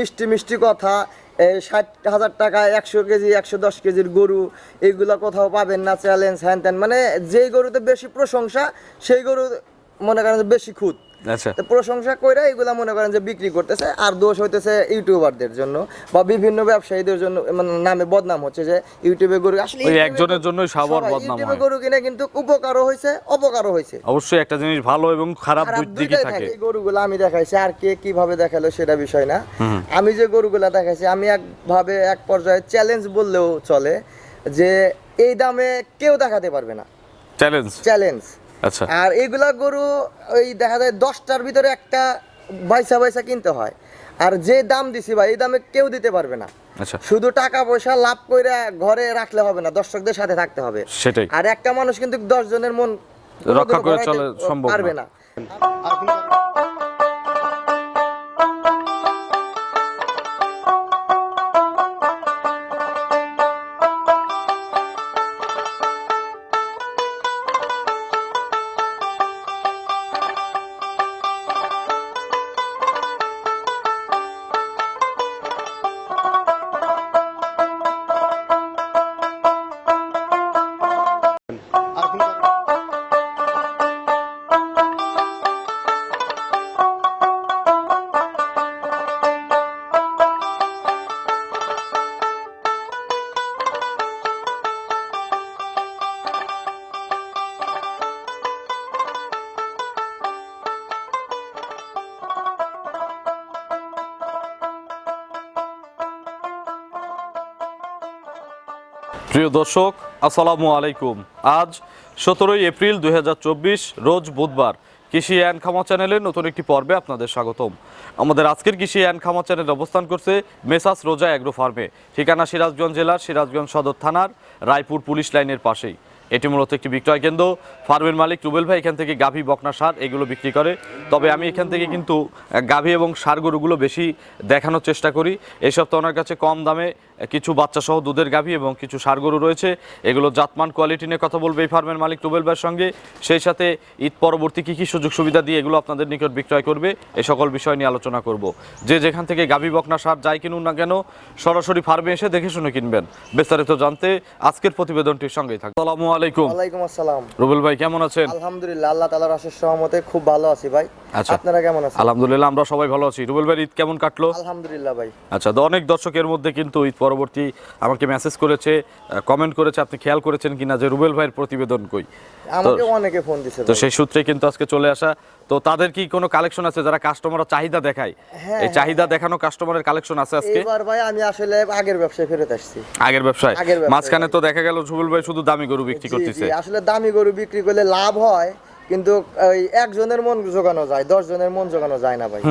মিষ্টি মিষ্টি কথা এই ষাট হাজার টাকা, একশো কেজি, একশো দশ কেজির গরু, এগুলো কোথাও পাবেন না চ্যালেঞ্জ হ্যান ত্যান মানে যেই গরুতে বেশি প্রশংসা, সেই গরু মনে করেন বেশি খুঁত। আচ্ছা। তো প্রশংসা কইরা এগুলা মনে করেন যে বিক্রি করতেছে আর দোষ হইতেছে ইউটিউবারদের জন্য বা বিভিন্ন ব্যবসায়ীদের জন্য মানে নামে বদনাম হচ্ছে যে ইউটিউবে গরু আসলে ওই একজনের জন্যই সবার বদনাম হয়। গরু কিনে কিন্তু উপকারও হয়েছে অপকারও হয়েছে অবশ্যই একটা জিনিস ভালো এবং খারাপ দুই দিকই থাকে। গরুগুলো আমি দেখাইছি আর কে কীভাবে দেখাল সেটা বিষয় না। আমি যে গরুগুলা দেখাইছি আমি একভাবে এক পর্যায়ে চ্যালেঞ্জ বললেও চলে যে এই দামে কেউ দেখাতে পারবে না। চ্যালেঞ্জ চ্যালেঞ্জ আচ্ছা। আর এগুলা গরু ওই দেখা যায় দশটার ভিতরে একটা বাইসা বাইসা কিনতে হয়। আর যে দাম দিছি ভাই এই দামে কেউ দিতে পারবে না। আচ্ছা। শুধু টাকা পয়সা লাভ করে ঘরে রাখলে হবে না দর্শকদের সাথে থাকতে হবে। সেটাই। আর একটা মানুষ কিন্তু দশ জনের মন রক্ষা করে চলে সম্ভব পারবে না। প্রিয় দর্শক, আসসালামু আলাইকুম। আজ সতেরোই এপ্রিল দু হাজার চব্বিশ, রোজ বুধবার কৃষি অ্যান্ড খামা চ্যানেলের নতুন একটি পর্বে আপনাদের স্বাগতম। আমাদের আজকের কৃষি অ্যান্ড খামা চ্যানেল অবস্থান করছে মেসাস রোজা অ্যাগ্রো ফার্মে। ঠিকানা সিরাজগঞ্জ জেলার, সিরাজগঞ্জ সদর থানার, রায়পুর পুলিশ লাইনের পাশেই। এটি মূলত একটি বিক্রয় কেন্দ্র। ফার্মের মালিক রুবেল ভাই এখান থেকে গাভী, বকনা সার এগুলো বিক্রি করে। তবে আমি এখান থেকে কিন্তু গাভী এবং সার গরুগুলো বেশি দেখানোর চেষ্টা করি। এই সপ্তাহে ওনার কাছে কম দামে কিছু বাচ্চা সহ দুধের গাভী এবং কিছু সার গরু রয়েছে। এগুলো জাতমান, কোয়ালিটি নিয়ে কথা বলবে এই ফার্মের মালিক রুবেল ভাইয়ের সঙ্গে। সেই সাথে ঈদ পরবর্তী কী কী সুযোগ সুবিধা দিয়ে এগুলো আপনাদের নিকট বিক্রয় করবে এই সকল বিষয় নিয়ে আলোচনা করব। যে যেখান থেকে গাভী, বকনা সার যাই কিনুন না কেন, সরাসরি ফার্মে এসে দেখে শুনে কিনবেন। বিস্তারিত জানতে আজকের প্রতিবেদনটির সঙ্গেই থাকবে আলাইকুম। ওয়ালাইকুম আসসালাম। রুবেল ভাই কেমন আছেন? আলহামদুলিল্লাহ আল্লাহ সহমতে খুব ভালো আছি ভাই। আচ্ছা। আপনারা কেমন আছেন? আলহামদুলিল্লাহ আমরা সবাই ভালো আছি। রুবেল ভাই ঈদ কেমন কাটলো? আলহামদুলিল্লাহ ভাই। আচ্ছা তো অনেক দর্শকের মধ্যে কিন্তু ঈদ পরবর্তী আমাকে মেসেজ করেছে কমেন্ট করেছে আপনি খেয়াল করেছেন কিনা যে রুবেল ভাইয়ের প্রতিবেদন কই? আমাকে অনেকে ফোন দিছে তো সেই সূত্রে কিন্তু আজকে চলে আসা তো তাদের কি কোনো কালেকশন আছে যারা কাস্টমার চাহিদা দেখায়? হ্যাঁ, এই চাহিদা দেখানো কাস্টমারের কালেকশন আছে আজকে? এবার ভাই আমি আসলে আগের ব্যবসায় ফেরত আসছি। আগের ব্যবসায়? আগের মাঝখানে তো দেখা গেল জুবুল ভাই শুধু দামি গরু বিক্রি করতেছে। আসলে দামি গরু বিক্রি করলে লাভ হয় কিন্তু ওই একজনের মন জোগানো যায় দশ জনের মন জোগানো যায় না ভাই।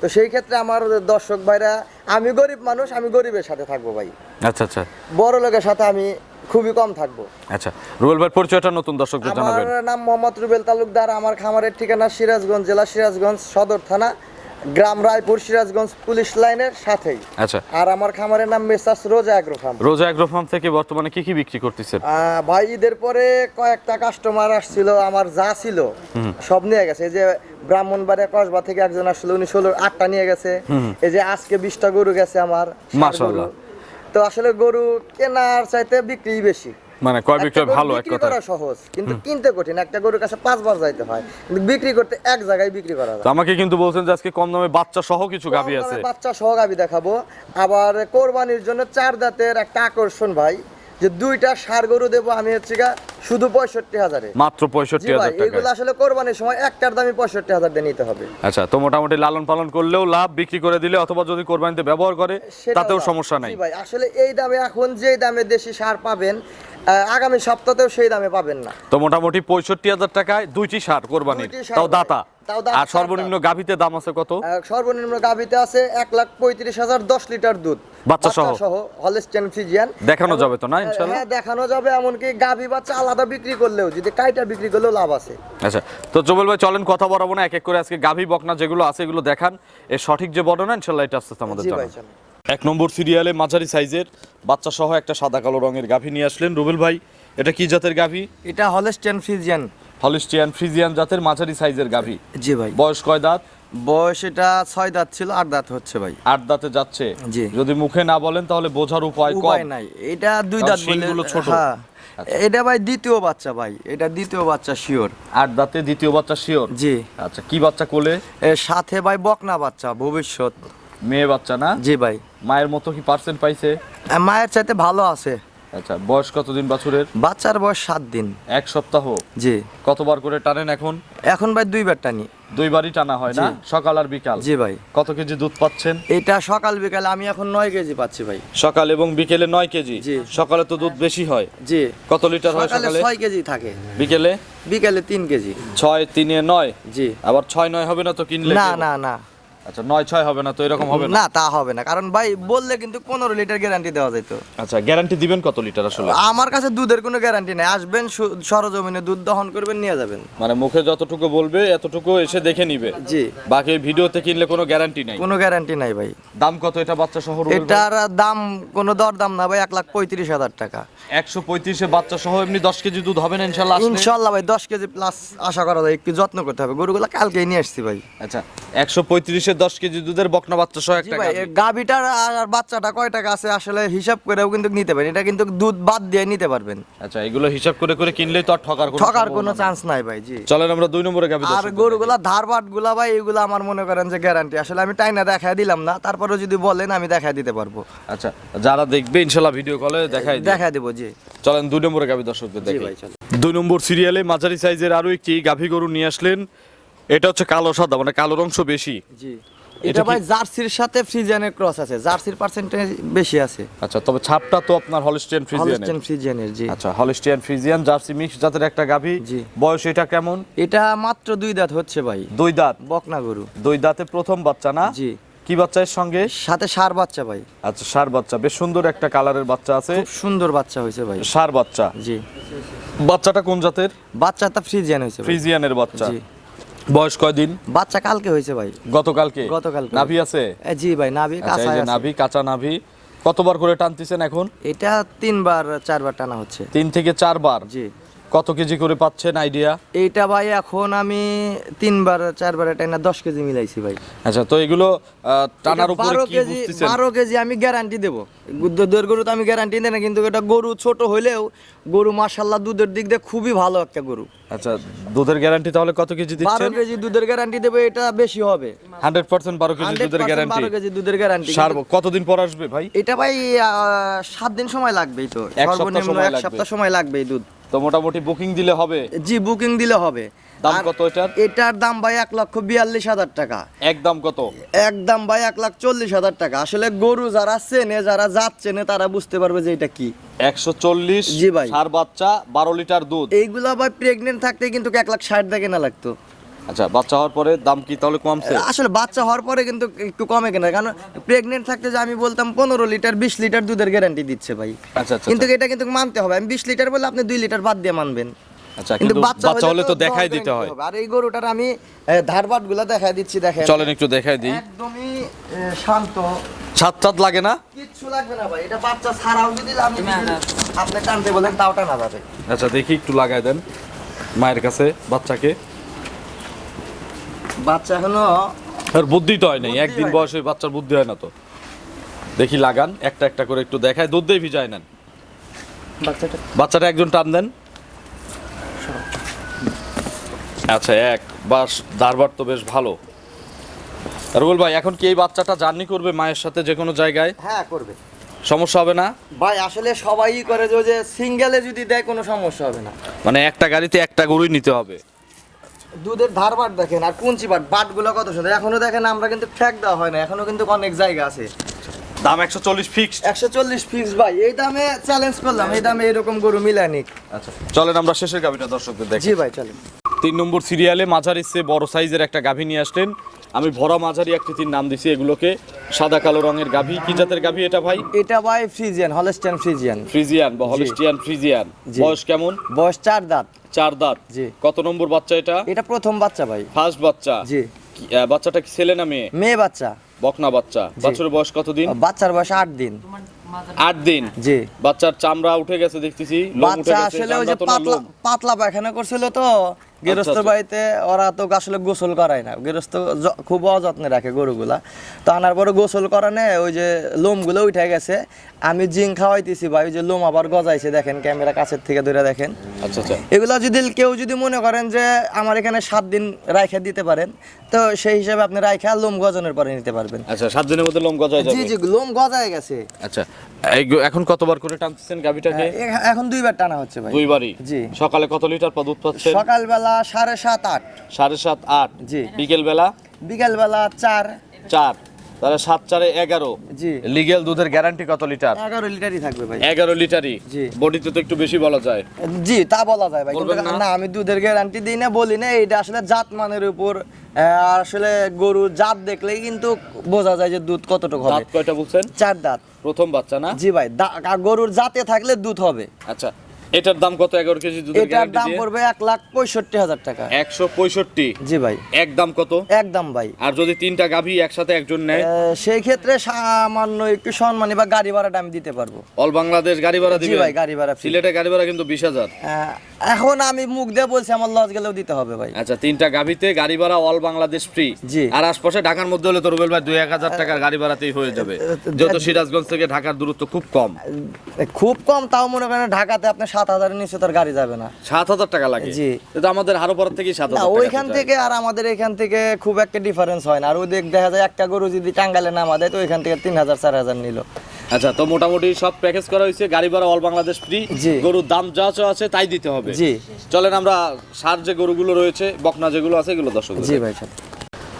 তো সেই ক্ষেত্রে আমার দর্শক ভাইরা আমি গরিব মানুষ আমি গরিবের সাথে থাকব ভাই। আচ্ছা আচ্ছা। বড় লোকের সাথে আমি খুবই কম থাকব। আচ্ছা রুবেল ভাই পরিচয়টা নতুন দর্শকদের আমার নাম মোহাম্মদ রুবেল তালুকদার আমার খামারের ঠিকানা সিরাজগঞ্জ জেলা সিরাজগঞ্জ সদর থানা। গ্রাম রায়পুর সিরাজগঞ্জ পুলিশ লাইনের সাথেই। আচ্ছা। আর আমার খামারের নাম messrs Roza agro farm. Roza agro farm থেকে বর্তমানে কি কি বিক্রি করতেছেন? ভাই ঈদের পরে কয়েকটা কাস্টমার আসছিল আমার যা ছিল সব নিয়ে গেছে। এই যে ব্রাহ্মণবাড়িয়া কসবা থেকে একজন আসছিল উনি ষোলো আটটা নিয়ে গেছে। এই যে আজকে বিশটা গরু গেছে আমার ষাট মাশাআল্লাহ। তো আসলে গরু কেনার চাইতে বিক্রি বেশি। মানে একটা বিক্রয় ভালো এক কথা করা সহজ কিন্তু কিনতে কঠিন। একটা গরুর কাছে পাঁচবার যাইতে হয়। কিন্তু বিক্রি করতে এক জায়গায় বিক্রি করা যায়। আমাকে কিন্তু বলছেন যে আজকে কম দামে বাচ্চা সহ কিছু গাবি আছে। বাচ্চা সহ গাবি দেখাবো। আবার কোরবানির জন্য চার দাঁতের একটা আকর্ষণ ভাই যে দুইটা সার গরু দেবো আমি হচ্ছে গা শুধু পঁয়ষট্টি হাজারে। মাত্র পঁয়ষট্টি হাজার এগুলো আসলে কোরবানির সময় একটার দামই পঁয়ষট্টি হাজার দিয়ে নিতে হবে। আচ্ছা তো মোটামুটি লালন পালন করলেও লাভ বিক্রি করে দিলে অথবা যদি কোরবানিতে ব্যবহার করে তাতেও সমস্যা নাই। ভাই আসলে এই দামে এখন যে দামে দেশি সার পাবেন আগামী সপ্তাহেও সেই দামে পাবেন না। তো মোটামুটি পঁয়ষট্টি হাজার টাকায় দুইটি সার কোরবানির। তাও দাতা। আর সর্বনিম্ন গাভীতে দাম আছে কত? সর্বনিম্ন গাভিতে আছে এক লাখ পঁয়ত্রিশ হাজার দশ লিটার দুধ। বাচ্চা সহ? সহ হলস্টেন ফিজিয়ান দেখানো যাবে তো না ইনশাল্লাহ? হ্যাঁ দেখানো যাবে এমনকি গাভি বাচ্চা আলাদা বিক্রি করলেও যদি কাইটা বিক্রি করলেও লাভ আছে। আচ্ছা তো জবল ভাই চলেন কথা বলাবো না এক এক করে আজকে গাভী বকনা যেগুলো আছে এগুলো দেখান। এর সঠিক যে বর্ণনা ইনশাল্লাহ এটা আস্তে আস্তে আমাদের জি ভাই জানান চলেন। এক নম্বর সিরিয়ালে মাঝারি সাইজের বাচ্চা সহ একটা সাদা কালো রঙের গাভী নিয়ে আসলেন রুবেল ভাই। এটা কি জাতের গাভী? এটা হলস্টেন ফিজিয়ান হলিস্টিয়ান ফ্রিজিয়ান জাতের মাঝারি সাইজের গাভী। জি ভাই। বয়স কয় দাঁত? বয়স এটা ছয় দাঁত ছিল আট দাঁত হচ্ছে ভাই। আট দাঁতে যাচ্ছে। জি। যদি মুখে না বলেন তাহলে বোঝার উপায় উপায় কম নাই। এটা দুই দাঁত বলে ছোট। আচ্ছা। এটা ভাই দ্বিতীয় বাচ্চা ভাই এটা দ্বিতীয় বাচ্চা শিওর। আট দাঁতে দ্বিতীয় বাচ্চা শিওর? জি। আচ্ছা কি বাচ্চা কোলে? সাথে ভাই বকনা বাচ্চা ভবিষ্যৎ। মেয়ে বাচ্চা না? জি ভাই। মায়ের মতো কি পার্সেন্ট পাইছে? মায়ের চাইতে ভালো আছে। আচ্ছা বয়স কতদিন বাছুরের? বাচ্চার বয়স সাত দিন। এক সপ্তাহ? জি। কতবার করে টানেন এখন? এখন ভাই দুইবার টানি। দুইবারই টানা হয় না? সকাল আর বিকাল? জি ভাই। কত কেজি দুধ পাচ্ছেন? এটা সকাল বিকালে আমি এখন নয় কেজি পাচ্ছি ভাই। সকাল এবং বিকেলে নয় কেজি। সকালে তো দুধ বেশি হয়। জি। কত লিটার হয় সকালে সকালে? ছয় কেজি থাকে। বিকেলে? বিকালে তিন কেজি। ছয় তিনে নয়? জি। আবার ছয় নয় হবে না তো কিনলে না না না। আচ্ছা নয় ছয় হবে না তো এরকম হবে না? তা হবে না। কারণ ভাই বললে কিন্তু পনেরো লিটার গ্যারান্টি দেওয়া যেত। আচ্ছা গ্যারান্টি দিবেন কত লিটার আসলে? আমার কাছে দুধের কোনো গ্যারান্টি নেই। আসবেন সরজমিনে দুধ দহন করবেন নিয়ে যাবেন। মানে মুখে যতটুকু বলবে এতটুকু এসে দেখে নিবে। জি। বাকি ভিডিওতে কিনলে কোনো গ্যারান্টি নাই? কোনো গ্যারান্টি নাই ভাই। দাম কত এটা বাচ্চা সহ এটার দাম কোনো দর দাম না ভাই এক লাখ পঁয়ত্রিশ হাজার টাকা। একশো পঁয়ত্রিশে বাচ্চা সহ এমনি দশ কেজি দুধ হবে না ইনশাল্লাহ? ইনশাল্লাহ ভাই দশ কেজি প্লাস আশা করা যায় একটু যত্ন করতে হবে। গরুগুলো কালকেই নিয়ে আসছি ভাই। আচ্ছা একশো পঁয়ত্রিশে দশ কেজি দুধের বকনা বাচ্চা সহ একটা। আর বাচ্চাটা কয় টাকা আছে আসলে হিসাব করেও কিন্তু নিতে পারেন। এটা কিন্তু দুধ বাদ দিয়ে নিতে পারবেন। আচ্ছা এগুলো হিসাব করে করে কিনলেই তো আর ঠকার ঠকার কোনো চান্স নাই ভাই জি। চলেন আমরা দুই নম্বরে গাভী আর দর্শকদের গরুগুলা ধারবাটগুলা ভাই এগুলো আমার মনে করেন যে গ্যারান্টি আসলে আমি টাইনা দেখা দিলাম না তারপরে যদি বলেন আমি দেখা দিতে পারব। আচ্ছা যারা দেখবে ইনশাল্লাহ ভিডিও কলে দেখাই। দেখা দিব জি। চলেন দুই নম্বরে গাভী দর্শকদের দেখি দুই নম্বর সিরিয়ালে মাঝারি সাইজের আরও একটি গাভী গরু নিয়ে আসলেন। এটা হচ্ছে কালো সাদা মানে কালোর অংশ বেশি। জি। এটা ভাই জার্সির সাথে ফ্রিজিয়ানের ক্রস আছে জার্সির পার্সেন্টেজ বেশি আছে। আচ্ছা তবে ছাপটা তো আপনার হলিস্টিয়ান ফ্রিজিয়ানের হলস্টেন ফ্রিজিয়ানের জি। আচ্ছা হলিস্টিয়ান ফ্রিজিয়ান জার্সি মিক্স জাতের একটা গাভী। জি। বয়স এটা কেমন? এটা মাত্র দুই দাঁত হচ্ছে ভাই। দুই দাঁত? বকনা গরু। দুই দাঁতে প্রথম বাচ্চা না? জি। কি বাচ্চা এর সঙ্গে? সাথে সার বাচ্চা ভাই। আচ্ছা সার বাচ্চা বেশ সুন্দর একটা কালারের বাচ্চা আছে। খুব সুন্দর বাচ্চা হয়েছে ভাই। সার বাচ্চা। জি। বাচ্চাটা কোন জাতের? বাচ্চাটা ফ্রিজিয়ান হয়েছে। ফ্রিজিয়ানের বাচ্চা। জি। বয়স কয়দিন? বাচ্চা কালকে হয়েছে ভাই। গতকালকে? গতকালকে। নাভি আছে? জি ভাই নাভি আচ্ছা কাঁচা নাভি কাঁচা নাভি। কতবার করে টানতেছেন এখন? এটা তিনবার চারবার টানা হচ্ছে। তিন থেকে চারবার? জি। কত কেজি করে পাচ্ছেন আইডিয়া? এইটা ভাই এখন আমি তিনবার চারবার টানা দশ কেজি মিলাইছি ভাই। আচ্ছা তো এগুলো টানার এটা উপরে বারো কি কেজি বারো কেজি আমি গ্যারান্টি দেবো। দুধের গরু তো আমি গ্যারান্টি দেই না কিন্তু এটা গরু ছোট হইলেও গরু মার্শাল্লাহ দুধের দিক দিয়ে খুবই ভালো একটা গরু। আচ্ছা দুধের গ্যারান্টি তাহলে কত কেজি দিচ্ছেন? কেজি দুধের গ্যারান্টি দেবে এটা বেশি হবে। হান্ড্রেড পার্সেন্ট বারো কেজি দুধের গ্যারান্টি বারো কেজি দুধের গ্যারান্টি সার কতদিন পর আসবে ভাই? এটা ভাই আহ, সাত দিন সময় লাগবেই তো। এক সপ্তাহ সর্বনিম্ন সময় এক লাগবে। সপ্তাহ সময় লাগবেই দুধ। তো মোটামুটি বুকিং দিলে হবে? জি বুকিং দিলে হবে। দাম কত এটার? এটার দাম ভাই এক লক্ষ বিয়াল্লিশ হাজার টাকা। একদম কত? একদম ভাই এক লাখ চল্লিশ হাজার টাকা। আসলে গরু যারা চেনে যারা জাত চেনে তারা বুঝতে পারবে যে এটা কি। একশো চল্লিশ জি ভাই। সার বাচ্চা বারো লিটার দুধ। এইগুলা ভাই প্রেগনেন্ট থাকতে কিন্তু এক লাখ ষাট দেখে না লাগতো। আচ্ছা বাচ্চা হওয়ার পরে দাম কি তাহলে কমছে? আসলে বাচ্চা হওয়ার পরে কিন্তু একটু কমে কেনা কারণ প্রেগনেন্ট থাকতে যে আমি বলতাম পনেরো লিটার বিশ লিটার দুধের গ্যারান্টি দিচ্ছে ভাই। আচ্ছা আচ্ছা কিন্তু এটা কিন্তু মানতে হবে। আমি বিশ লিটার বলে আপনি দুই লিটার বাদ দিয়ে মানবেন। আচ্ছা কিন্তু বাচ্চা হলে তো দেখাই দিতে হয়। হবে। আর এই গরুটার আমি ধারবাটগুলা দেখাই দিচ্ছি দেখেন। চলেন একটু দেখাই দিই। একদমই শান্ত। ছাদ ছাদ লাগে না? কিচ্ছু লাগবে না ভাই। এটা বাচ্চা ছাড়াও যদি আমি যদি আপনি টানতে বলেন তাও টানা যাবে। আচ্ছা দেখি একটু লাগাই দেন মায়ের কাছে বাচ্চাকে। বাচ্চা এখনও আর বুদ্ধি তো হয় নাই একদিন হয় বয়সে বাচ্চার বুদ্ধি হয় না তো। দেখি লাগান একটা একটা করে একটু দেখায় দুধ দিয়ে ভিজায় নেন। বাচ্চাটা বাচ্চাটা একজন টান দেন। আচ্ছা এক বাস দারবার তো বেশ ভালো। রুবেল ভাই এখন কি এই বাচ্চাটা জার্নি করবে মায়ের সাথে যে কোনো জায়গায়? হ্যাঁ করবে। সমস্যা হবে না? ভাই আসলে সবাই করে যে সিঙ্গেলে যদি দেয় কোনো সমস্যা হবে না। মানে একটা গাড়িতে একটা গরুই নিতে হবে। দুধের ধার বাট দেখেন আর কুঞ্চি বাট বাটগুলো কত সুন্দর। এখনও দেখেন আমরা কিন্তু ফ্যাক দেওয়া হয় না এখনও কিন্তু অনেক জায়গা আছে। দাম একশো চল্লিশ ফিক্স একশো চল্লিশ ফিক্স ভাই এই দামে চ্যালেঞ্জ করলাম এই দামে এরকম গরু মিলানিক আচ্ছা চলেন আমরা শেষের গাবিটা দর্শকদের দেখি। জি ভাই চলেন। তিন নম্বর সিরিয়ালে মাঝারি চেয়ে বড় সাইজের একটা গাভী নিয়ে আসলেন। আমি ভরা মাঝারি আকৃতির নাম দিছি এগুলোকে। সাদা কালো রঙের গাভী। কি জাতের গাভী এটা ভাই? এটা ভাই ফ্রিজিয়ান হলস্টেন ফ্রিজিয়ান ফ্রিজিয়ান বা হলিস্টিয়ান ফ্রিজিয়ান বয়স কেমন? বয়স চার দাঁত। চার দাঁত। জি। কত নম্বর বাচ্চা এটা? এটা প্রথম বাচ্চা ভাই। ফার্স্ট বাচ্চা। জি। বাচ্চাটা কি ছেলে না মেয়ে? মেয়ে বাচ্চা। বকনা বাচ্চা। বাচ্চার বয়স কতদিন? বাচ্চার বয়স আট দিন। আট দিন? জি। বাচ্চার চামড়া উঠে গেছে দেখতেছি লোম উঠে বাচ্চা আসলে ওই যে পাতলা পাতলা পায়খানা করছিল তো গৃহস্থ আচ্ছা। বাড়িতে ওরা তো আসলে গোসল করায় না। গৃহস্থ খুব অযত্নে রাখে গরুগুলা। তো আনার পরে গোসল করানে ওই যে লোমগুলো উঠে গেছে। আমি জিং খাওয়াইতেছি ভাই ওই যে লোম আবার গজাইছে দেখেন ক্যামেরা কাছের থেকে ধরে দেখেন। আচ্ছা আচ্ছা। এগুলা যদি কেউ যদি মনে করেন যে আমার এখানে সাত দিন রাইখা দিতে পারেন তো সেই হিসাবে আপনি রাইখা লোম গজানোর পরে নিতে পারবেন। আচ্ছা সাত দিনের মধ্যে লোম গজায় যাবে? জি জি লোম গজায় গেছে। আচ্ছা এখন কতবার করে টানতেছেন গাভিটাকে? এখন দুইবার টানা হচ্ছে ভাই। দুইবারই? জি। সকালে কত লিটার পদ দুধ পাচ্ছেন? সকালবেলা সাড়ে সাত আট। সাড়ে সাত আট। জি। বিকেল বেলা বিকালবেলা চার। চার। তাহলে সাত চারে এগারো। জি। লিগেল দুধের গ্যারান্টি কত লিটার? এগারো লিটারই থাকবে ভাই। এগারো লিটারই? জি। বডিতে তো একটু বেশি বলা যায়। জি তা বলা যায় ভাই। না? আমি দুধের গ্যারান্টি দিই না বলি না। এটা আসলে জাত মানের উপর আসলে গরুর জাত দেখলেই কিন্তু বোঝা যায় যে দুধ কতটুকু হবে। দাঁত কয়টা বলছেন? চার দাঁত। প্রথম বাচ্চা না? জি ভাই গরুর জাতে থাকলে দুধ হবে। আচ্ছা এটার দাম কত এগারো কেজি দুধের এটার দাম পড়বে এক লাখ পঁয়ষট্টি হাজার টাকা। একশো পঁয়ষট্টি? জি ভাই। এক দাম কত? একদম ভাই। আর যদি তিনটা গাভী একসাথে একজন নেয়? সেই ক্ষেত্রে সামান্য একটু সম্মানী বা গাড়ি ভাড়াটা আমি দিতে পারব। অল বাংলাদেশ গাড়ি ভাড়া জি দিবে ভাই গাড়ি ভাড়া সিলেটে গাড়ি ভাড়া কিন্তু বিশ হাজার। এখন আমি মুখ দিয়ে বলছি আমার লস গেলেও দিতে হবে ভাই। আচ্ছা তিনটা গাভীতে গাড়ি ভাড়া অল বাংলাদেশ ফ্রি জি। আর আশপাশে ঢাকার মধ্যে হলে তো রুবেল ভাই দুই এক হাজার টাকার গাড়ি ভাড়াতেই হয়ে যাবে। যেহেতু সিরাজগঞ্জ থেকে ঢাকার দূরত্ব খুব কম। খুব কম তাও মনে করেন ঢাকাতে আপনি সাত হাজারের নিচে তার গাড়ি যাবে না। সাত হাজার টাকা লাগে? জি। আমাদের হারোপাড়ার থেকেই সাত হাজার ওইখান থেকে আর আমাদের এখান থেকে খুব একটা ডিফারেন্স হয় না। আর ওই দেখা যায় একটা গরু যদি টাঙ্গালে নামা দেয় তো ওইখান থেকে তিন হাজার চার হাজার নিল। আচ্ছা তো মোটামুটি সব প্যাকেজ করা হয়েছে। গাড়ি ভাড়া অল বাংলাদেশ ফ্রি জি। গরুর দাম যা যা আছে তাই দিতে হবে। জি। চলেন আমরা সার যে গরুগুলো রয়েছে বকনা যেগুলো আছে এগুলো দর্শক জি ভাই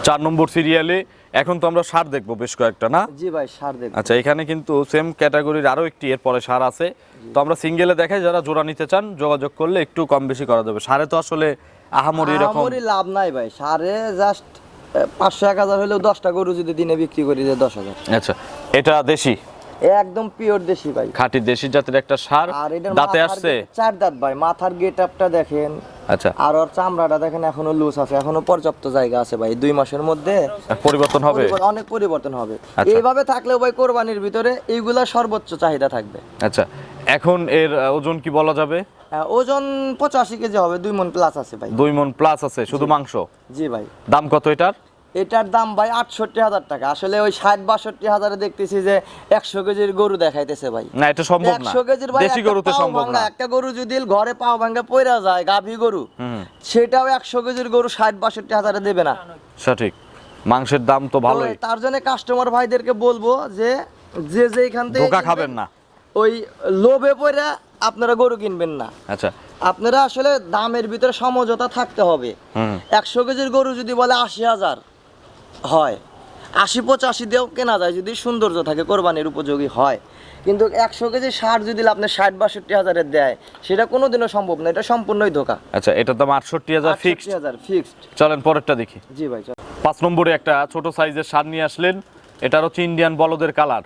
চার নম্বর সিরিয়ালে এখন তো আমরা সার দেখব বেশ কয়েকটা না? জি ভাই সার দেখব। আচ্ছা এখানে কিন্তু সেম ক্যাটাগরির আরও একটি এরপরে সার আছে। তো আমরা সিঙ্গেলে দেখাই যারা জোড়া নিতে চান যোগাযোগ করলে একটু কম বেশি করা যাবে। সারে তো আসলে আহামরি এরকম আমারই লাভ নাই ভাই। সারে জাস্ট পাঁচশো এক হাজার হলেও দশটা গরু যদি দিনে বিক্রি করি যে দশ হাজার। আচ্ছা এটা দেশি? একদম পিওর দেশি ভাই। খাঁটি দেশি জাতের একটা সার দাঁতে আসছে? চার দাঁত ভাই মাথার গেট আপটা দেখেন। আচ্ছা। আর ওর চামড়াটা দেখেন এখনও লুজ আছে এখনও পর্যাপ্ত জায়গা আছে ভাই দুই মাসের মধ্যে পরিবর্তন হবে? অনেক পরিবর্তন হবে। আচ্ছা। এইভাবে থাকলেও ভাই কোরবানির ভিতরে এইগুলা সর্বোচ্চ চাহিদা থাকবে। আচ্ছা এখন এর ওজন কি বলা যাবে? আহ, ওজন পঁচাশি কেজি হবে দুই মন প্লাস আছে ভাই। দুই মন প্লাস আছে শুধু মাংস? জি ভাই। দাম কত এটার? এটার দাম ভাই আটষট্টি হাজার টাকা। আসলে ওই ষাট বাষট্টি হাজারে দেখতেছি যে একশো কেজির গরু দেখাইতেছে ভাই। না এটা সম্ভব না। একশো কেজির ভাই দেশি গরুতে পাও সম্ভব না। একটা গরু যদি ঘরে পাও ভাঙ্গা পয়রা যায় গাভী গরু সেটাও একশো কেজির গরু ষাট বাষট্টি হাজারে দেবে না। সঠিক। মাংসের দাম তো ভালোই। তার জন্য কাস্টমার ভাইদেরকে বলব যে যে যে এখান থেকে ধোকা খাবেন না। ওই লোভে পড়ে আপনারা গরু কিনবেন না। আচ্ছা। আপনারা আসলে দামের ভিতরে সমঝোতা থাকতে হবে। একশো কেজির গরু যদি বলে আশি হাজার হয়। আশি পঁচাশি দিয়েও কেনা যায় যদি সৌন্দর্য থাকে কোরবানির উপযোগী হয়। কিন্তু একশো কেজি সার যদি আপনি ষাট বাষট্টি হাজারের দেয় সেটা কোনোদিনও সম্ভব না এটা সম্পূর্ণই ধোকা। আচ্ছা এটার দাম আটষট্টি হাজার ফিক্সড হাজার ফিক্সড চলেন পরেরটা দেখি। জি ভাই চল। পাঁচ নম্বরে একটা ছোট সাইজের সার নিয়ে আসলেন। এটা হচ্ছে ইন্ডিয়ান বলদের কালার।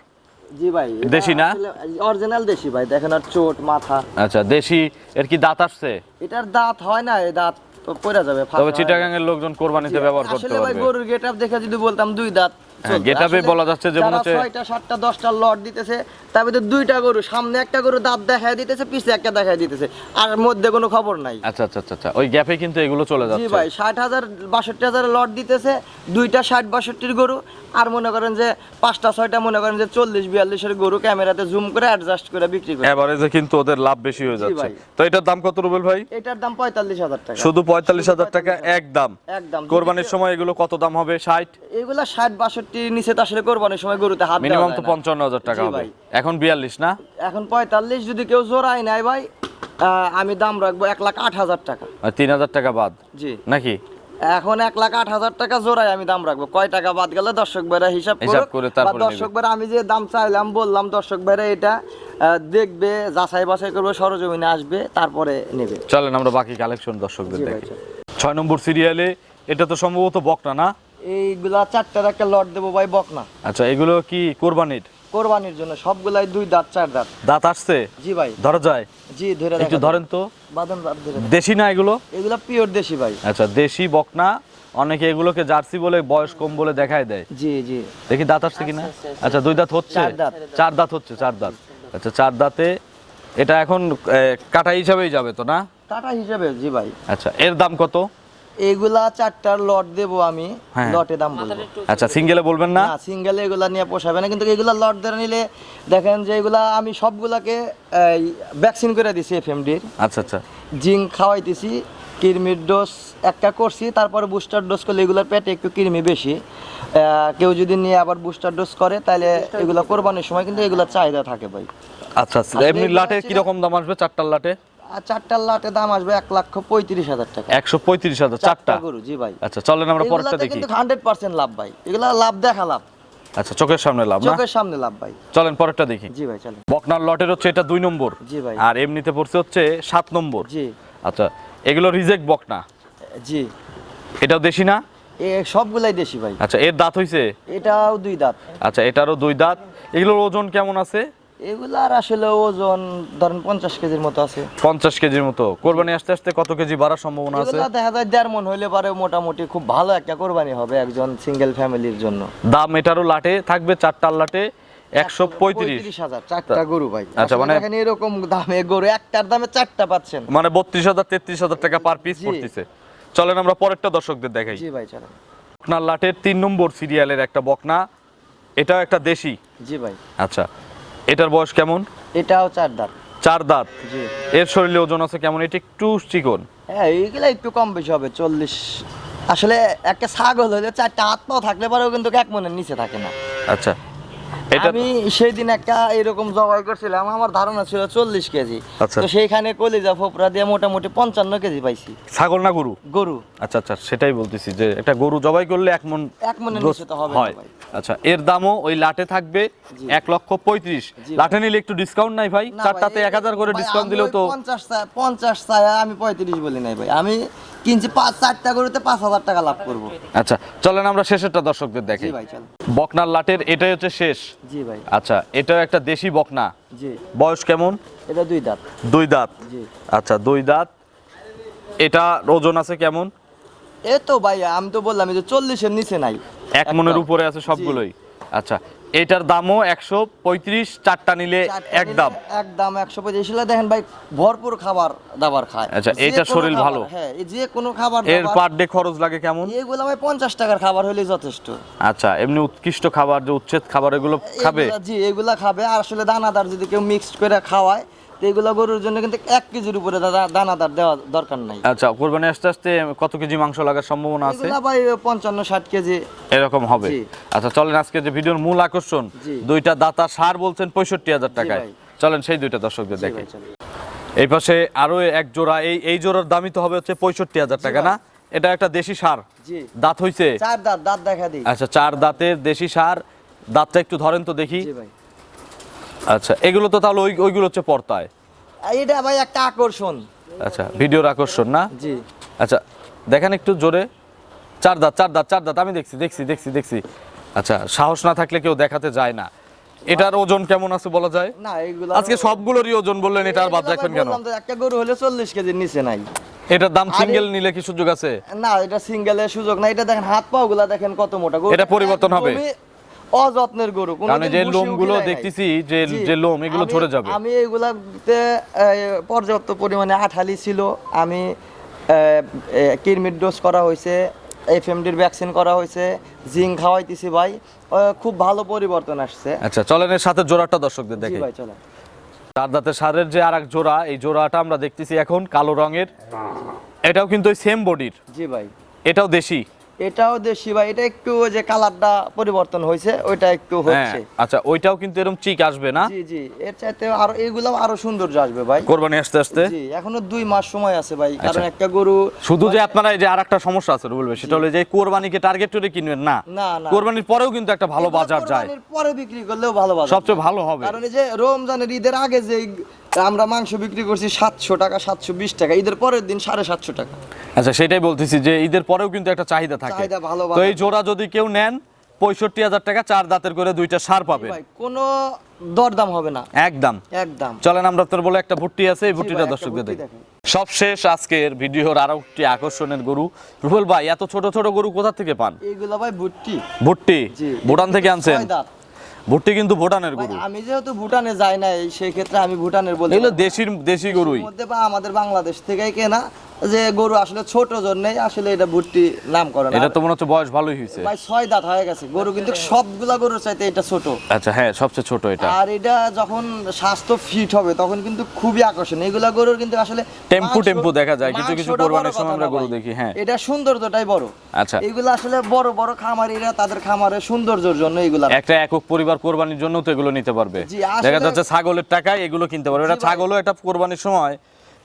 জি ভাই দেশি না? অরিজিনাল দেশি ভাই দেখেন আর চোট মাথা। আচ্ছা দেশি এর কি দাঁত আসছে? এটার দাঁত হয় না এই দাঁত পড়ে যাবে তবে। চিটাগাং এর লোকজন কোরবানিতে ব্যবহার করতে পারবে আসলে ভাই গরুর গেটআপ দেখে যদি বলতাম দুই দাঁত গেটাপে হ্যাঁ, বলা যাচ্ছে যে মনে হচ্ছে 6টা 7টা 10টা লট দিতেছে তার ভিতরে দুইটা গরু সামনে একটা গরু দাঁত দেখায় দিতেছে পিছে একটা দেখায় দিতেছে আর মধ্যে কোনো খবর নাই। আচ্ছা আচ্ছা আচ্ছা, আচ্ছা। ওই গ্যাপে কিন্তু এগুলো চলে যাচ্ছে। জি ভাই 60000 62000 লট দিতেছে দুইটা 60 62 গরু আর মনে করেন যে পাঁচটা ছয়টা মনে করেন যে 40 42 এর গরু ক্যামেরাতে জুম করে অ্যাডজাস্ট করে বিক্রি করে। এভারেজে কিন্তু ওদের লাভ বেশি হয়ে যাচ্ছে। তো এটার দাম কত রুবেল ভাই? এটার দাম 45000 টাকা। শুধু 45000 টাকা এক দাম এক দাম কোরবানির সময় এগুলো কত দাম হবে? 60 এগুলা 60 62 নিচে আসলে কোরবানির সময় গরুতে হাত মিনিমাম তো পঞ্চান্ন হাজার টাকা এখন বিয়াল্লিশ না? এখন পঁয়তাল্লিশ যদি কেউ নাই ভাই আমি দাম রাখব এক লাখ আট হাজার টাকা। তিন হাজার টাকা বাদ? জি। নাকি? এখন এক লাখ আট হাজার টাকা আমি দাম রাখব। কয় টাকা বাদ গেলে দর্শক ভাইরা হিসাব করে দর্শক ভাইরা আমি যে দাম চাইলাম বললাম দর্শক ভাইরা এটা দেখবে যাচাই বাছাই করবে সরজমিনে আসবে তারপরে নেবে। চলেন আমরা বাকি কালেকশন দর্শকদের দেখি। ছয় নম্বর সিরিয়ালে এটা তো সম্ভবত বকটা না? এইগুলা চারটার একটা লট দেবো ভাই বকনা। আচ্ছা এগুলো কি কোরবানির? কোরবানির জন্য সবগুলাই দুই দাঁত চার দাঁত। দাঁত আসছে? জি ভাই। ধরা যায়? জি ধরে একটু ধরেন তো। বাদন দাঁত ধরে দেশি না এগুলো? এগুলা পিওর দেশি ভাই। আচ্ছা দেশি বকনা। অনেকে এগুলোকে জার্সি বলে বয়স কম বলে দেখায় দেয়। জি জি। দেখি দাঁত আসছে কিনা? আচ্ছা দুই দাঁত হচ্ছে? চার দাঁত। হচ্ছে চার দাঁত। আচ্ছা চার দাঁতে। এটা এখন কাটা হিসাবেই যাবে তো না? কাটা হিসাবে জি ভাই। আচ্ছা এর দাম কত? এইগুলা চারটার লট দেবো আমি হ্যাঁ। লটে দাম বলব। আচ্ছা সিঙ্গেলে বলবেন না? না সিঙ্গেল এগুলা নিয়ে পোষাবে না কিন্তু এগুলা লট ধরে নিলে দেখেন যে এগুলা আমি সবগুলাকে ভ্যাকসিন করে দিছি এফএমডির আচ্ছা আচ্ছা। জিঙ্ক খাওয়াইতেছি কৃমির ডোজ একটা করছি তারপরে বুস্টার ডোজ করলে এগুলোর পেটে একটু কৃমি বেশি। কেউ যদি নিয়ে আবার বুস্টার ডোজ করে তাহলে এগুলো কোরবানির সময় কিন্তু এগুলোর চাহিদা থাকে ভাই। আচ্ছা আচ্ছা। এমনি এগুলো লাটে কীরকম দাম আসবে চারটার লাটে? চারটার লাটে দাম আসবে এক লক্ষ পঁয়ত্রিশ হাজার টাকা। একশো পঁয়ত্রিশ হাজার চারটা গরু জি ভাই। আচ্ছা চলেন আমরা পরেরটা দেখি। কিন্তু হান্ড্রেড পার্সেন্ট লাভ ভাই। এগুলা লাভ দেখা লাভ। আচ্ছা চোখের সামনে লাভ চোখের সামনে লাভ ভাই। চলেন পরেরটা দেখি। জি ভাই চলেন। বকনার লটের হচ্ছে এটা দুই নম্বর। জি ভাই। আর এমনিতে পড়ছে হচ্ছে সাত নম্বর। জি। আচ্ছা এগুলো রিজেক্ট বকনা? জি। এটাও দেশি না? এ সবগুলাই দেশি ভাই। আচ্ছা এর দাঁত হইছে? এটাও দুই দাঁত। আচ্ছা এটারও দুই দাঁত। এগুলোর ওজন কেমন আছে? এগুলার আসলে ওজন ধরেন পঞ্চাশ কেজির মতো আছে। পঞ্চাশ কেজির মতো। কোরবানি আসতে আসতে কত কেজি বাড়ার সম্ভাবনা আছে? দেখা যায় দেড় মন হইলে পারে মোটামুটি খুব ভালো একটা কোরবানি হবে একজন সিঙ্গেল ফ্যামিলির জন্য। দাম এটারও লাটে থাকবে চারটার লাটে একশো পঁয়ত্রিশ। হাজার চারটা গরু ভাই। আচ্ছা, মানে- এখানে এরকম দামে গরু একটার দামে চারটা পাচ্ছেন। মানে বত্রিশ হাজার তেত্রিশ হাজার টাকা পার পিস। পড়তেছে। চলেন আমরা পরেরটা দর্শকদের দেখাই। জি ভাই চলেন। আপনার লাটের তিন নম্বর সিরিয়ালের একটা বকনা এটাও একটা দেশি। জি ভাই। আচ্ছা এটার বয়স কেমন? এটাও চার দাঁত। চার দাঁত? এর শরীরে ওজন আছে কেমন? এটা একটু চিকন। হ্যাঁ এইগুলা একটু কম বেশি হবে চল্লিশ। আসলে একটা ছাগল হলে চারটা হাত পাও থাকলে পরেও কিন্তু এক মনের নিচে থাকে না। আচ্ছা। আমি সেই দিন একটা এরকম জবাই করছিলাম আমার ধারণা ছিল চল্লিশ কেজি। আচ্ছা। তো সেইখানে কলিজা ফোপরা দিয়ে মোটামুটি পঞ্চান্ন কেজি পাইছি। ছাগল না গরু? গরু। আচ্ছা আচ্ছা সেটাই বলতেছি যে একটা গরু জবাই করলে এক মন এক তো হবে হয়। ভাই। আচ্ছা এর দামও ওই লাটে থাকবে এক লক্ষ পঁয়ত্রিশ। লাটে নিলে একটু ডিসকাউন্ট নাই ভাই? চারটাতে এক হাজার করে ডিসকাউন্ট দিলেও তো পঞ্চাশ পঞ্চাশ চায় আমি পঁয়ত্রিশ বলি নাই ভাই। আমি কিনছি পাঁচ চারটা গরুতে পাঁচ হাজার টাকা লাভ করব। আচ্ছা চলেন আমরা শেষেরটা দর্শকদের দেখি। ভাই চল বকনার লাটের এটাই হচ্ছে শেষ। জি ভাই। আচ্ছা এটাও একটা দেশি বকনা। জি। বয়স কেমন? এটা দুই দাঁত। দুই দাঁত? জি। আচ্ছা দুই দাঁত। এটা ওজন আছে কেমন? এ তো ভাই আমি তো বললাম যে চল্লিশের নিচে নাই। এক মনের উপরে আছে সবগুলোই। আচ্ছা এটার দামও একশো পঁয়ত্রিশ চারটা নিলে এক দাম এক দাম একশো পঁয়ত্রিশ। দেখেন ভাই ভরপুর খাবার দাবার খায়। আচ্ছা, এটা শরীর ভালো। হ্যাঁ এই যে কোনো খাবার এর পার ডে খরচ লাগে কেমন? এগুলো ভাই পঞ্চাশ টাকার খাবার হলে যথেষ্ট। আচ্ছা এমনি উৎকৃষ্ট খাবার যে উচ্ছেদ খাবার এগুলো খাবে? জি এগুলা খাবে। আর আসলে দানাদার যদি কেউ মিক্সড করে খাওয়ায় এগুলা গরুর জন্য কিন্তু এক কেজির উপরে দানাদার দেওয়া দরকার নাই। আচ্ছা কোরবানি আস্তে আস্তে কত কেজি মাংস লাগার সম্ভাবনা আছে? ভাই পঞ্চান্ন ষাট কেজি। এরকম হবে। আচ্ছা চলেন আজকে যে ভিডিওর মূল আকর্ষণ দুইটা দাতা সার বলছেন পঁয়ষট্টি হাজার টাকায়। চলেন সেই দুইটা দর্শকদের দেখে। এই পাশে আরও এক জোড়া এই এই জোড়ার দামই তো হবে হচ্ছে পঁয়ষট্টি হাজার টাকা না? এটা একটা দেশি সার। দাঁত হইছে? চার দাঁত দাঁত দেখা দিই। আচ্ছা চার দাঁতের দেশি সার। দাঁতটা একটু ধরেন তো দেখি। ভাই। আচ্ছা এগুলো তো তাহলে ওই ওইগুলো হচ্ছে পর্তায় আর এটা ভাই একটা আকর্ষণ। আচ্ছা ভিডিওর আকর্ষণ না? জি। আচ্ছা দেখেন একটু জোরে। চার দাঁত চার দাঁত চার দাঁত আমি দেখছি দেখছি দেখছি দেখছি। আচ্ছা সাহস না থাকলে কেউ দেখাতে যায় না। এটার ওজন কেমন আছে বলা যায়? না এগুলো আজকে সবগুলোরই ওজন বললেন এটা আর বাদ রাখবেন কেন? একটা গরু হলে চল্লিশ কেজির নিচে নাই। এটার দাম সিঙ্গেল নিলে কি সুযোগ আছে? না এটা সিঙ্গেলের সুযোগ না এটা দেখেন হাত পাও গুলা দেখেন কত মোটা। এটা পরিবর্তন হবে। অযত্নের গরু কারণ যে লোমগুলো দেখতেছি যে যে লোম এগুলো ঝরে যাবে। আমি এগুলাতে পর্যাপ্ত পরিমাণে আঠালি ছিল। আমি কিরমির ডোজ করা হয়েছে এফএমডির ভ্যাকসিন করা হয়েছে জিঙ্ক খাওয়াইতেছি ভাই। খুব ভালো পরিবর্তন আসছে। আচ্ছা চলেন এর সাথে জোড়াটা দর্শকদের জি দেখে। ভাই চলো চার দাঁতের সারের যে আর এক জোড়া এই জোড়াটা আমরা দেখতেছি এখন কালো রঙের। এটাও কিন্তু সেম বডির জি ভাই। এটাও দেশি। এটাও দেশি ভাই এটা একটু যে কালারটা পরিবর্তন হয়েছে ওইটা একটু হ্যাঁ হচ্ছে। আচ্ছা ওইটাও কিন্তু এরকম চিক আসবে না? জি জি এর চাইতে আরও আরও সৌন্দর্য আসবে ভাই। কোরবানি আসতে আসতে? জি এখনও দুই মাস সময় আছে ভাই কারণ আচ্ছা। একটা গরু শুধু যে আপনারা এই যে আর একটা সমস্যা আছে বলবে সেটা হলো যে কোরবানিকে টার্গেট করে কিনবেন না। না না। কোরবানির পরেও কিন্তু একটা ভালো বাজার যায়। কোরবানির পরে বিক্রি করলেও ভালো বাজার সবচেয়ে ভালো হবে। কারণ এই যে রমজানের ঈদের আগে যে আমরা মাংস বিক্রি করছি সাতশো টাকা সাতশো বিশ টাকা। ঈদের পরের দিন সাড়ে সাতশো টাকা। আচ্ছা সেটাই বলতেছি যে ঈদের পরেও কিন্তু একটা চাহিদা থাকে। চাহিদা ভালো তো এই জোড়া যদি কেউ নেন পঁয়ষট্টি হাজার টাকা চার দাঁতের করে দুইটা সার পাবে। কোনো দরদাম হবে না। একদম। একদম। চলেন আমরা তোর বলে একটা ভুট্টি আছে এই ভুট্টিটা দর্শকদের দেখি। দেখাই। সব শেষ আজকের ভিডিওর আরও একটি আকর্ষণের গরু। রুবেল ভাই এত ছোট ছোট গরু কোথা থেকে পান? ভাই ভুট্টি। ভুট্টি? ভুটান থেকে আনছেন। ভুট্টি কিন্তু ভুটানের গরু। আমি যেহেতু ভুটানে যাই নাই সেই ক্ষেত্রে আমি ভুটানের বলি এগুলো দেশির দেশি গরুই। মধ্যে বা আমাদের বাংলাদেশ থেকেই কেনা। যে গরু আসলে ছোট জন্যই আসলে এটা ভুট্টি নাম করে এটা তো মনে হচ্ছে বয়স ভালোই হয়েছে। ভাই ছয় দাঁত হয়ে গেছে। গরু কিন্তু সবগুলা গরুর চাইতে এটা ছোট। আচ্ছা হ্যাঁ সবচেয়ে ছোট এটা। আর এটা যখন স্বাস্থ্য ফিট হবে তখন কিন্তু খুবই আকর্ষণীয়। এগুলা গরুর কিন্তু আসলে টেম্পু টেম্পু দেখা যায় কিছু কিছু কোরবানির সময় আমরা গরু দেখি হ্যাঁ। এটা সৌন্দর্যটাই বড়। আচ্ছা। এগুলো আসলে বড় বড় খামারিরা তাদের খামারের সৌন্দর্যের জন্য এগুলা একটা একক পরিবার কোরবানির জন্য তো এগুলো নিতে পারবে। দেখা যাচ্ছে ছাগলের টাকায় এগুলো কিনতে পারবে। এটা ছাগলও এটা কোরবানির সময়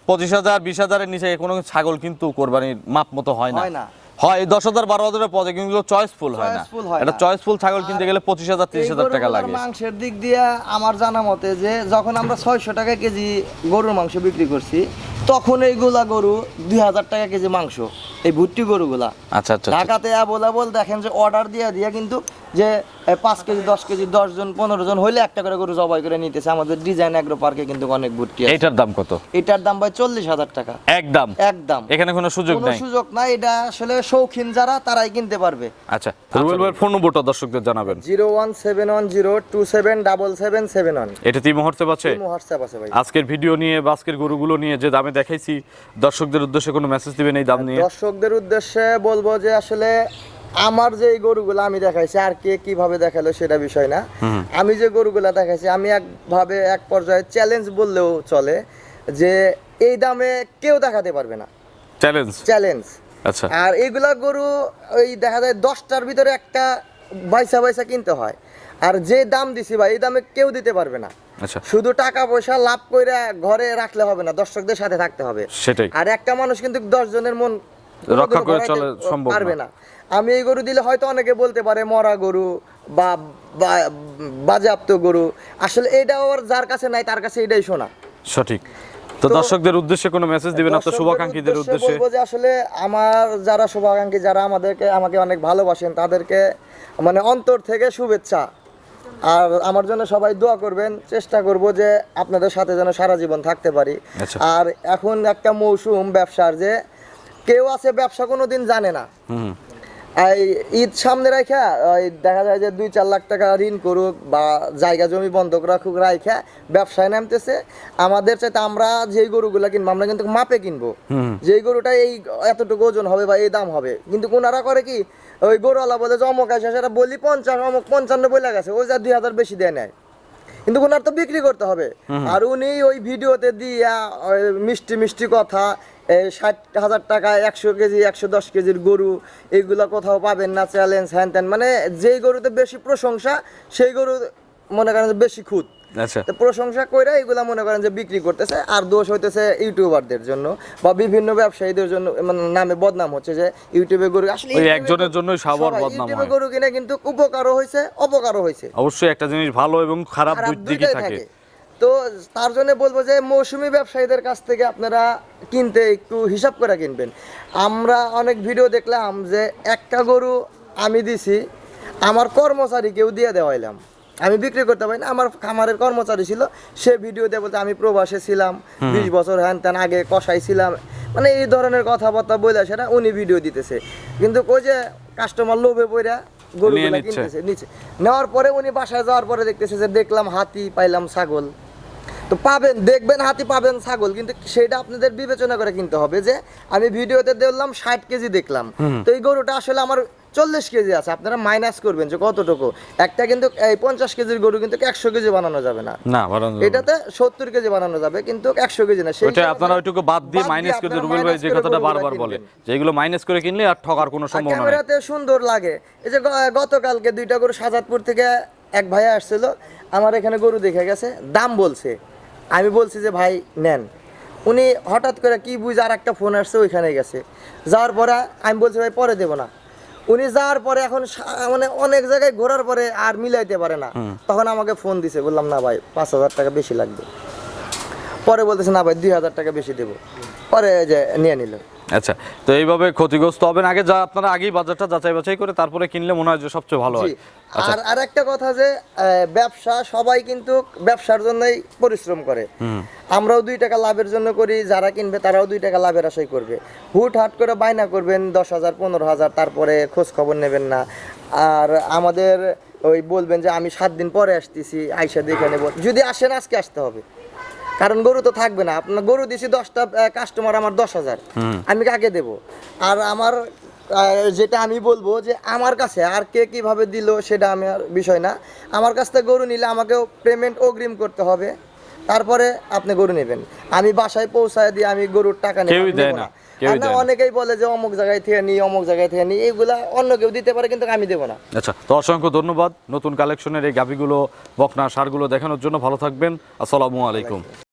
পঁচিশ হাজার বিশ হাজারের নিচে কোনো ছাগল কিন্তু কোরবানির মাপ মতো হয় না। হয় দশ হাজার বারো হাজারের পদে কিন্তু চয়েসফুল হয় না। এটা। চয়েসফুল ছাগল কিনতে গেলে পঁচিশ হাজার তিরিশ হাজার টাকা লাগে। মাংসের দিক দিয়ে আমার জানা মতে যে যখন আমরা ছয়শো টাকা কেজি গরুর মাংস বিক্রি করছি তখন এইগুলা গরু দুই হাজার টাকা কেজি মাংস। এই ভুট্টি গরুগুলা। আচ্ছা আচ্ছা আচ্ছা। ঢাকাতে অ্যাভেলেবল দেখেন যে অর্ডার দিয়ে দিয়ে কিন্তু যে পাঁচ কেজি দশ কেজি দশ জন পনেরো জন হইলে একটা করে গরু জবাই করে নিতেছে। আমাদের ডিজাইন অ্যাগ্রো পার্কে কিন্তু অনেক ভুট্টি এটার দাম কত? এটার দাম ভাই চল্লিশ হাজার টাকা। একদম একদম। এখানে কোনো সুযোগ কোনো নাই? সুযোগ নাই। এটা আসলে শৌখিন যারা তারাই কিনতে পারবে। আচ্ছা রুবেল ভাইয়ের ফোন নম্বরটা দর্শকদের জানাবেন। Zero one seven one zero two seven double seven seven one. এটা তিন মুহূর্তে পাচ্ছে হোয়াটসঅ্যাপ আছে ভাই। আজকের ভিডিও নিয়ে বা আজকের গরুগুলো নিয়ে যে দামে দেখাইছি দর্শকদের উদ্দেশ্যে কোনো মেসেজ দিবেন এই দাম নিয়ে? দর্শকদের উদ্দেশ্যে বলব যে আসলে আমার যে গরুগুলো আমি দেখাইছি আর কে কীভাবে দেখাল সেটা বিষয় না। আমি যে গরুগুলো দেখাইছি আমি একভাবে এক পর্যায়ে চ্যালেঞ্জ বললেও চলে যে এই দামে কেউ দেখাতে পারবে না। চ্যালেঞ্জ চ্যালেঞ্জ আচ্ছা। আর এইগুলা গরু ওই দেখা যায় দশটার ভিতরে একটা বাইসা বাইসা কিনতে হয়। আর যে দাম দিছি ভাই এই দামে কেউ দিতে পারবে না। আচ্ছা। শুধু টাকা পয়সা লাভ করে ঘরে রাখলে হবে না দর্শকদের সাথে থাকতে হবে। সেটাই। আর একটা মানুষ কিন্তু দশ জনের মন রক্ষা করে চলা সম্ভব পারবে না। আমি এই গরু দিলে হয়তো অনেকে বলতে পারে মরা গরু বা বাজেয়াপ্ত গরু। আসলে এটা ওর যার কাছে নাই তার কাছে এটাই শোনা। সঠিক। তো তো- দর্শকদের উদ্দেশ্যে কোনো মেসেজ দিবেন আপনার শুভাকাঙ্ক্ষীদের উদ্দেশ্যে? বলব যে আসলে আমার যারা শুভাকাঙ্ক্ষী যারা আমাদেরকে আমাকে অনেক ভালোবাসেন তাদেরকে মানে অন্তর থেকে শুভেচ্ছা। আর আমার জন্য সবাই দোয়া করবেন চেষ্টা করব যে আপনাদের সাথে যেন সারা জীবন থাকতে পারি। আচ্ছা। আর এখন একটা মৌসুম ব্যবসার যে কেউ আছে ব্যবসা কোনোদিন জানে না। এই ঈদ সামনে রাখা ওই দেখা যায় যে দুই চার লাখ টাকা ঋণ করুক বা জায়গা জমি বন্ধক রাখুক রাখা ব্যবসায় নামতেছে। আমাদের চাইতে আমরা যেই গরুগুলা কিনবো আমরা কিন্তু মাপে কিনবো। যেই গরুটা এই এতটুকু ওজন হবে বা এই দাম হবে। কিন্তু কোনারা করে কি ওই গরুওয়ালা বলে যে অমক আছে সেটা বলি পঞ্চাশ অমক পঞ্চান্ন বলে গেছে ওই যা দুই হাজার বেশি দেয় নেয় কিন্তু ওনার তো বিক্রি করতে হবে। আর উনি ওই ভিডিওতে দিয়া মিষ্টি মিষ্টি কথা ষাট হাজার টাকা একশো কেজি একশো দশ কেজির গরু এইগুলা কোথাও পাবেন না চ্যালেঞ্জ হ্যান ত্যান মানে যেই গরুতে বেশি প্রশংসা সেই গরু মনে করেন বেশি খুদ আচ্ছা। তো প্রশংসা কইরা এগুলা মনে করেন যে বিক্রি করতেছে আর দোষ হইতেছে ইউটিউবারদের জন্য বা বিভিন্ন ব্যবসায়ীদের জন্য মানে নামে বদনাম হচ্ছে যে ইউটিউবে গরু আসলে ওই একজনের জন্য সবার বদনাম ইউটিউবে। গরু কিনে কিন্তু উপকারও হয়েছে অপকারও হয়েছে অবশ্যই একটা জিনিস ভালো এবং খারাপ দুই থাকে। তো তার জন্য বলব যে মৌসুমী ব্যবসায়ীদের কাছ থেকে আপনারা কিনতে একটু হিসাব করে কিনবেন। আমরা অনেক ভিডিও দেখলাম যে একটা গরু আমি দিছি আমার কর্মচারী কেউ দিয়ে দেওয়াইলাম। আমি বিক্রি করতে পারি না আমার খামারের কর্মচারী ছিল সে ভিডিও বলতে আমি প্রবাসে ছিলাম বিশ বছর হ্যান ত্যান আগে কষাই ছিলাম মানে এই ধরনের কথাবার্তা বলে সেটা উনি ভিডিও দিতেছে। কিন্তু ওই যে কাস্টমার লোভে পড়া গরুগুলা নিচ্ছে। কিনতেছে নিচে নেওয়ার পরে উনি বাসায় যাওয়ার পরে দেখতেছে যে দেখলাম হাতি পাইলাম ছাগল। তো পাবেন দেখবেন হাতি পাবেন ছাগল কিন্তু সেটা আপনাদের বিবেচনা করে কিনতে হবে যে আমি ভিডিওতে দেখলাম ষাট কেজি দেখলাম। তো এই গরুটা আসলে আমার চল্লিশ কেজি আছে আপনারা মাইনাস করবেন যে কতটুকু। একটা কিন্তু এই পঞ্চাশ কেজির গরু কিন্তু একশো কেজি বানানো যাবে না। এটাতে সত্তর কেজি বানানো যাবে কিন্তু একশো কেজি না হিসাবে আপনারা ওইটুকু বাদ দিয়ে মাইনাস করে রুবেল ভাই যে কথাটা বারবার বলে যে এগুলো মাইনাস করে কিনলে আর ঠকার কোনো সম্ভাবনা নেই। ক্যামেরাতে সুন্দর লাগে। এই যে গতকালকে দুইটা গরু সাজাদপুর থেকে এক ভাইয়া আসছিল আমার এখানে গরু দেখে গেছে দাম বলছে আমি বলছি যে ভাই নেন। উনি হঠাৎ করে কি বুঝে আর একটা ফোন আসছে ওইখানে গেছে। যাওয়ার পরে আমি বলছি ভাই পরে দেবো না। উনি যাওয়ার পরে এখন মানে অনেক জায়গায় ঘোরার পরে আর মিলাইতে পারে না। তখন আমাকে ফোন দিছে বললাম না ভাই পাঁচ হাজার টাকা বেশি লাগবে। পরে বলতেছে না ভাই দুই হাজার টাকা বেশি দেবো। পরে যে নিয়ে নিল। আচ্ছা তো এইভাবে ক্ষতিগ্রস্ত হবেন। আগে যা আপনারা আগেই বাজারটা যাচাই বাছাই করে তারপরে কিনলে মনে হয় যে সবচেয়ে ভালো হয়। আর আর একটা কথা যে ব্যবসা সবাই কিন্তু ব্যবসার জন্যই পরিশ্রম করে। আমরাও দুই টাকা লাভের জন্য করি যারা কিনবে তারাও দুই টাকা লাভের আশাই করবে। হুট হাট করে বায়না করবেন দশ হাজার পনেরো হাজার তারপরে খোঁজ খবর নেবেন না। আর আমাদের ওই বলবেন যে আমি সাত দিন পরে আসতেছি আইসা দেখে নেব। যদি আসেন আজকে আসতে হবে। কারণ গরু তো থাকবে না। আপনার গরু দিছি দশটা কাস্টমার আমার দশ হাজার। আমি কাকে দেব? আর আমার যেটা আমি বলব যে আমার কাছে আর কে কীভাবে দিল সেটা আমার বিষয় না। আমার কাছ থেকে গরু নিলে আমাকেও পেমেন্ট অগ্রিম করতে হবে। তারপরে আপনি গরু নেবেন। আমি বাসায় পৌঁছায় দিয়ে আমি গরুর টাকা নেব কেউই দেয় না, কেউই আর না দেয় না। অনেকেই বলে যে অমুক জায়গায় থেকে নিই অমুক জায়গায় থেকে নিই এগুলা অন্য কেউ দিতে পারে কিন্তু আমি দেবো না। আচ্ছা তো অসংখ্য ধন্যবাদ। নতুন কালেকশনের এই গাভিগুলো বকনা সারগুলো দেখানোর জন্য ভালো থাকবেন। আসসালামু আলাইকুম।